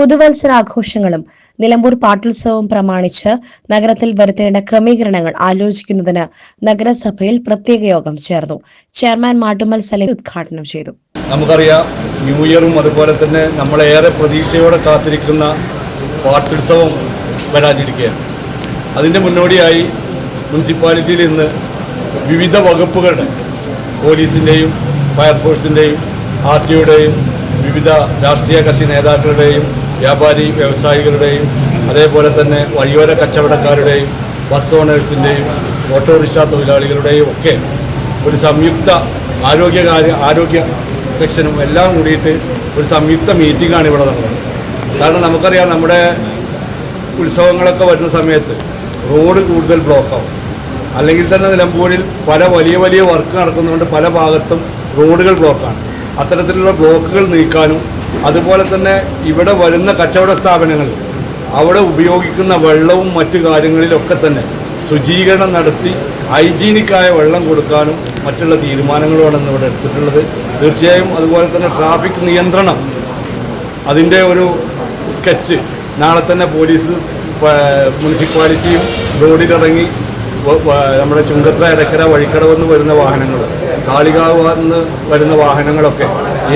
പുതുവത്സരാഘോഷങ്ങളും നിലമ്പൂർ പാട്ടുത്സവവും പ്രമാണിച്ച് നഗരത്തിൽ വരുത്തേണ്ട ക്രമീകരണങ്ങൾ ആലോചിക്കുന്നതിന് നഗരസഭയിൽ പ്രത്യേക യോഗം ചേർന്നു. ചെയർമാൻ മാട്ടുമൽ സലീം ഉദ്ഘാടനം ചെയ്തു. നമുക്കറിയാം ന്യൂ ഇയറും അതുപോലെ തന്നെ നമ്മളേറെ പ്രതീക്ഷയോടെ കാത്തിരിക്കുന്ന പാട്ടുത്സവം വരാനിരിക്കുകയാണ്. അതിന്റെ മുന്നോടിയായി മുനിസിപ്പാലിറ്റിയിൽ ഇന്ന് വിവിധ വകുപ്പുകളുടെ പോലീസിന്റെയും ഫയർഫോഴ്സിന്റെയും ആർ ടിയുടെയും വിവിധ രാഷ്ട്രീയ കക്ഷി നേതാക്കളുടെയും വ്യാപാരി വ്യവസായികളുടെയും അതേപോലെ തന്നെ വഴിയോര കച്ചവടക്കാരുടെയും ബസ് ഓണേഴ്സിന്റെയും ഓട്ടോറിക്ഷ തൊഴിലാളികളുടെയും ഒക്കെ ഒരു സംയുക്ത ആരോഗ്യകാര്യ ആരോഗ്യ സെക്ഷനും എല്ലാം കൂടിയിട്ട് ഒരു സംയുക്ത മീറ്റിംഗാണ് ഇവിടെ നടന്നത്. കാരണം നമുക്കറിയാം നമ്മുടെ ഉത്സവങ്ങളൊക്കെ വരുന്ന സമയത്ത് റോഡ് കൂടുതൽ ബ്ലോക്കാവും അല്ലെങ്കിൽ തന്നെ നിലമ്പൂരിൽ പല വലിയ വലിയ വർക്ക് നടക്കുന്നതുകൊണ്ട് പല ഭാഗത്തും റോഡുകൾ ബ്ലോക്കാണ് അത്തരത്തിലുള്ള ബ്ലോക്കുകൾ നീക്കാനും അതുപോലെ തന്നെ ഇവിടെ വരുന്ന കച്ചവട സ്ഥാപനങ്ങൾ അവിടെ ഉപയോഗിക്കുന്ന വെള്ളവും മറ്റു കാര്യങ്ങളിലൊക്കെ തന്നെ ശുചീകരണം നടത്തി ഹൈജീനിക്കായ വെള്ളം കൊടുക്കാനും മറ്റുള്ള തീരുമാനങ്ങളുമാണ് ഇന്ന് ഇവിടെ എടുത്തിട്ടുള്ളത്. തീർച്ചയായും അതുപോലെ തന്നെ ട്രാഫിക് നിയന്ത്രണം അതിന്റെ ഒരു സ്കെച്ച് നാളെ തന്നെ പോലീസ് മുനിസിപ്പാലിറ്റിയും റോഡിലിറങ്ങി നമ്മുടെ ചുങ്കത്ര ഇടക്കര വഴിക്കടവെന്ന് വരുന്ന വാഹനങ്ങൾ. കാളികാവ് നിന്ന് വരുന്ന വാഹനങ്ങളൊക്കെ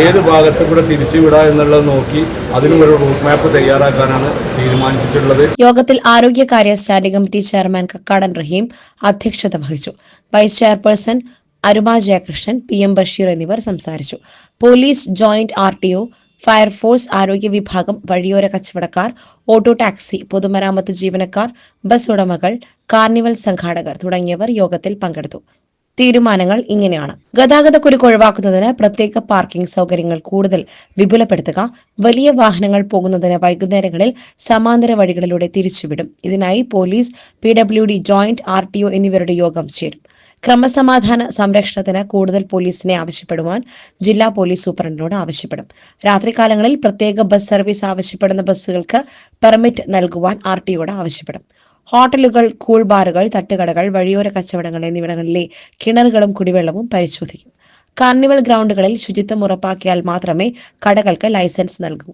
ഏത് ഭാഗത്ത് കൂടെ തിരിച്ചു വിടുക എന്നുള്ളത് നോക്കി അതിനും ഒരു റൂട്ട് മാപ്പ് തയ്യാറാക്കാനാണ് തീരുമാനിച്ചിട്ടുള്ളത്. യോഗത്തിൽ ആരോഗ്യകാര്യ standing committee chairman Kakkadan Raheem അധ്യക്ഷത വഹിച്ചു. വൈസ് ചെയർപേഴ്സൺ അരുമ ജയകൃഷ്ണൻ പി എം ബഷീർ എന്നിവർ സംസാരിച്ചു. Police joint R T O fire force ആരോഗ്യ വിഭാഗം വഴിയോര കച്ചവടക്കാർ ഓട്ടോ ടാക്സി പൊതുമരാമത്ത് ജീവനക്കാർ ബസ് ഉടമകൾ കാർണിവൽ സംഘാടകർ തുടങ്ങിയവർ യോഗത്തിൽ പങ്കെടുത്തു. തീരുമാനങ്ങൾ ഇങ്ങനെയാണ്. ഗതാഗതക്കുരുക്ക് ഒഴിവാക്കുന്നതിന് പ്രത്യേക പാർക്കിംഗ് സൗകര്യങ്ങൾ കൂടുതൽ വിപുലപ്പെടുത്തുക വലിയ വാഹനങ്ങൾ പോകുന്നതിന് വൈകുന്നേരങ്ങളിൽ സമാന്തര വഴികളിലൂടെ തിരിച്ചുവിടും. ഇതിനായി police P W D joint R T O എന്നിവരുടെ യോഗം ചേരും. ക്രമസമാധാന സംരക്ഷണത്തിന് കൂടുതൽ പോലീസിനെ ആവശ്യപ്പെടുവാൻ ജില്ലാ പോലീസ് സൂപ്രണ്ടിനോട് ആവശ്യപ്പെടും. രാത്രികാലങ്ങളിൽ പ്രത്യേക ബസ് സർവീസ് ആവശ്യപ്പെടുന്ന ബസ്സുകൾക്ക് പെർമിറ്റ് നൽകുവാൻ ആർ ടിയോട് ആവശ്യപ്പെടും. ഹോട്ടലുകൾ കൂൾ ബാറുകൾ തട്ടുകടകൾ വഴിയോര കച്ചവടങ്ങൾ എന്നിവിടങ്ങളിലെ കിണറുകളും കുടിവെള്ളവും പരിശോധിക്കും. കാർണിവൽ ഗ്രൗണ്ടുകളിൽ ശുചിത്വം ഉറപ്പാക്കിയാൽ മാത്രമേ കടകൾക്ക് ലൈസൻസ് നൽകൂ.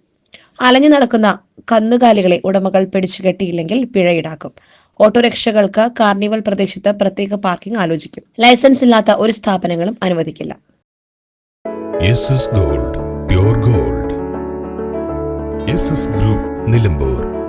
അലഞ്ഞു നടക്കുന്ന കന്നുകാലികളെ ഉടമകൾ പിടിച്ചുകെട്ടിയില്ലെങ്കിൽ പിഴ ഈടാക്കും. ഓട്ടോറിക്ഷകൾക്ക് കാർണിവൽ പ്രദേശത്ത് പ്രത്യേക പാർക്കിംഗ് ആലോചിക്കും. ലൈസൻസ് ഇല്ലാത്ത ഒരു സ്ഥാപനങ്ങളും അനുവദിക്കില്ല. Gold gold. ഗ്രൂപ്പ് നിലമ്പൂർ.